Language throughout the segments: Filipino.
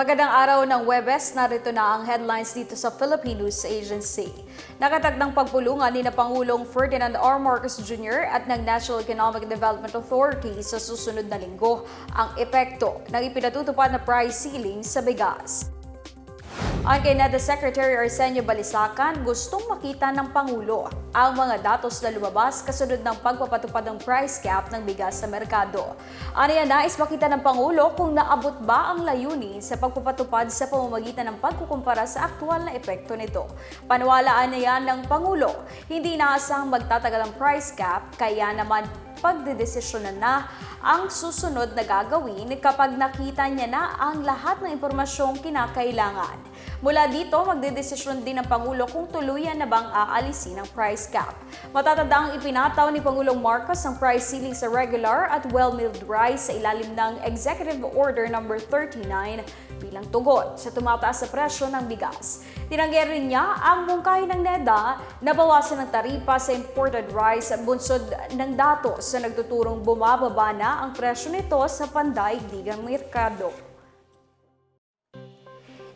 Magandang araw ng Webes, narito na ang headlines dito sa Philippine News Agency. Nakatagdang pagpulungan ni na Pangulong Ferdinand R. Marcos Jr. at ng National Economic Development Authority sa susunod na linggo ang epekto ng ipinatutupad na price ceiling sa bigas. Ang kay NEDA Secretary Arsenio Balisacan, gustong makita ng Pangulo ang mga datos na lumabas kasunod ng pagpapatupad ng price cap ng bigas sa merkado. Aniya nais makita ng Pangulo kung naabot ba ang layunin sa pagpapatupad sa pamamagitan ng pagkukumpara sa aktual na epekto nito. Panawalaan niya ng Pangulo, hindi inaasahang magtatagal ang price cap, kaya naman pagdedesisyonan na ang susunod na gagawin kapag nakita niya na ang lahat ng impormasyong kinakailangan. Mula dito, magdedesisyon din ang Pangulo kung tuluyan na bang aalisin ang price cap. Matatanda ang ipinataw ni Pangulong Marcos ang price ceiling sa regular at well-milled rice sa ilalim ng Executive Order No. 39 bilang tugon sa tumataas sa presyo ng bigas. Tinanggi rin niya ang mungkahi ng NEDA na bawasan ng taripa sa imported rice at bunsod ng datos na nagtuturong bumababa na ang presyo nito sa pandaigdigang merkado.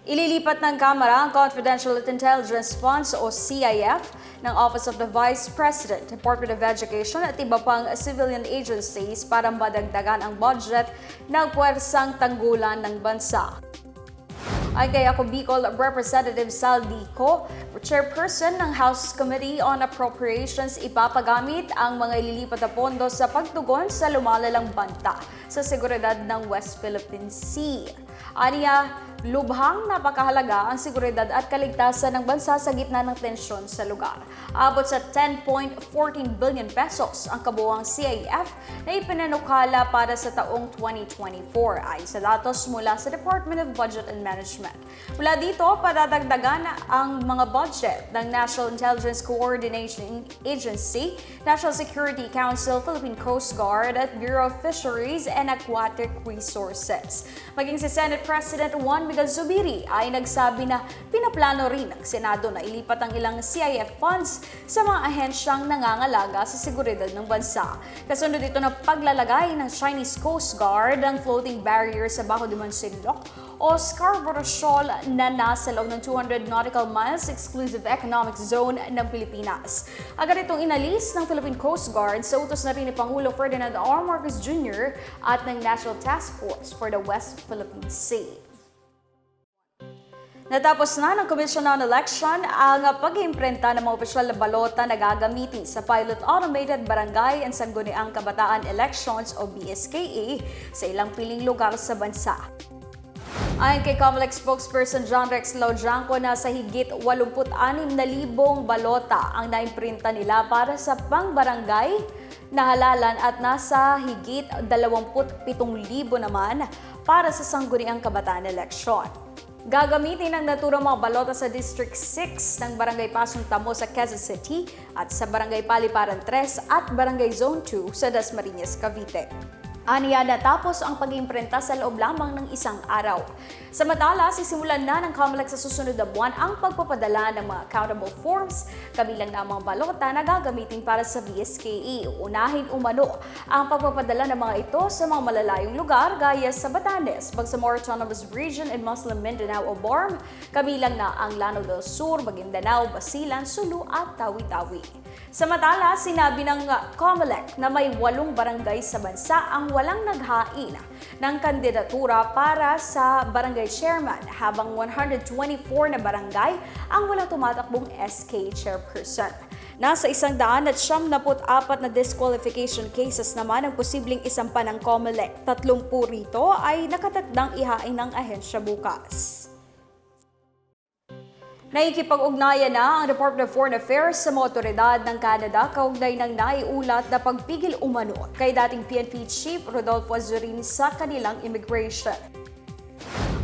Ililipat ng Kamara ang Confidential Intelligence Funds o CIF ng Office of the Vice President, Department of Education at iba pang civilian agencies para madagdagan ang budget ng puwersang tanggulan ng bansa. Ay kay ako Bicol Representative Saldico, chairperson ng House Committee on Appropriations, ipapagamit ang mga ililipat na pondo sa pagtugon sa lumalalang banta sa seguridad ng West Philippine Sea. Aniya, lubhang napakahalaga ang seguridad at kaligtasan ng bansa sa gitna ng tensyon sa lugar. Abot sa 10.14 billion pesos ang kabuuang CIF na ipinanukala para sa taong 2024 ay sa datos mula sa Department of Budget and Management. Mula dito, padadagdagan ang mga budget ng National Intelligence Coordination Agency, National Security Council, Philippine Coast Guard at Bureau of Fisheries and Aquatic Resources. Maging si Senate President Juan Miguel Zubiri ay nagsabi na pinaplano rin ng Senado na ilipat ang ilang CIF funds sa mga ahensyang nangangalaga sa seguridad ng bansa. Kasunod ito ng paglalagay ng Chinese Coast Guard ng floating barrier sa Bajo de Monsinloc o Scarborough Shoal na nasa loob ng 200 nautical miles exclusive economic zone ng Pilipinas. Agad itong inalis ng Philippine Coast Guard sa utos na rin ni Pangulo Ferdinand R. Marcos Jr. at ng National Task Force for the West Philippine Sea. Natapos na ng Commission on Election ang pag-iimprenta ng mga opisyal na balota na gagamitin sa Pilot Automated Barangay and Sangguniang Kabataan Elections o BSKA sa ilang piling lugar sa bansa. Ayon kay Comelec spokesperson John Rex Laujanco na sa higit 86,000 balota ang naimprinta nila para sa pangbarangay na halalan at nasa higit 27,000 naman para sa sangguniang kabataan eleksyon. Gagamitin ang naturang mga balota sa District 6 ng Barangay Pasong Tamo sa Quezon City at sa Barangay Paliparan 3 at Barangay Zone 2 sa Dasmariñas, Cavite. Aniya natapos ang pag-imprenta sa loob lamang ng isang araw. Samantala, sisimulan na ng COMELEC sa susunod na buwan ang pagpapadala ng mga accountable forms, kabilang na mga balota na gagamitin para sa VSKE. Unahin umano ang pagpapadala ng mga ito sa mga malalayong lugar gaya sa Batanes, Bangsamoro Autonomous Region and Muslim Mindanao o BORM, kabilang na ang Lanao del Sur, Maguindanao, Basilan, Sulu at Tawi-Tawi. Samantala, sinabi ng COMELEC na may walong barangay sa bansa ang walang naghain ng kandidatura para sa barangay chairman habang 124 na barangay ang walang tumatakbong SK chairperson. Nasa isang daan at siyam apat na disqualification cases naman ang posibleng isampa ng COMELEC. Tatlong po rito ay nakatakdang ihain ng ahensya bukas. Naikipag-ugnayan na ang Department of Foreign Affairs sa mga otoridad ng Canada kaugnay ng naiulat na pagpigil umano kay dating PNP Chief Rodolfo Azurin sa kanilang immigration.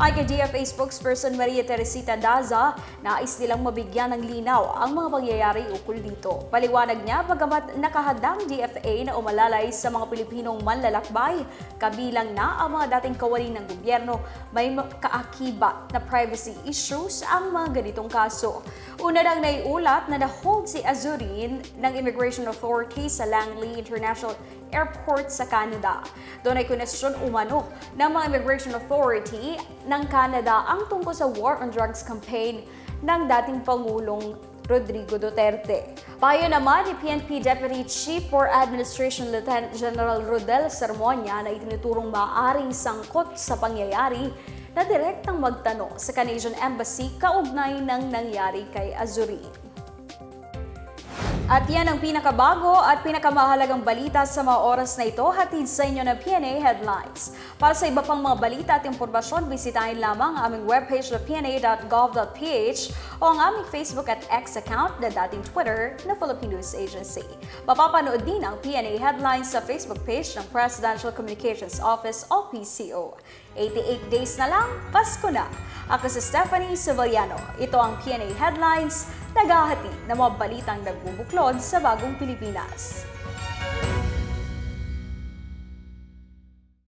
Ay kay DFA spokesperson Maria Teresita Daza, nais nilang mabigyan ng linaw ang mga pangyayari ukol dito. Paliwanag niya, bagamat nakahadang DFA na umalalay sa mga Pilipinong manlalakbay, kabilang na ang mga dating kawali ng gobyerno, may kaakibat na privacy issues ang mga ganitong kaso. Una nang naiulat na na-hold si Azurin ng Immigration Authority sa Langley International Airport sa Canada. Doon ay kunestyon umano ng mga Immigration Authority ng Canada ang tungkol sa War on Drugs campaign ng dating Pangulong Rodrigo Duterte. Payo naman ni PNP Deputy Chief for Administration Lieutenant General Rodel Sermonia na itinuturong maaring sangkot sa pangyayari na direktang magtanong sa Canadian Embassy kaugnay ng nangyari kay Azurin. At yan ang pinakabago at pinakamahalagang balita sa mga oras na ito hatid sa inyo ng PNA Headlines. Para sa iba pang mga balita at impormasyon, bisitahin lamang ang aming webpage na pna.gov.ph o ang aming Facebook at X account na dating Twitter na Philippine News Agency. Mapapanood din ang PNA Headlines sa Facebook page ng Presidential Communications Office o PCO. 88 days na lang, Pasko na! Ako si Stephanie Sevillano. Ito ang PNA Headlines, naghahati ng mga balitang nagbubuklod sa bagong Pilipinas.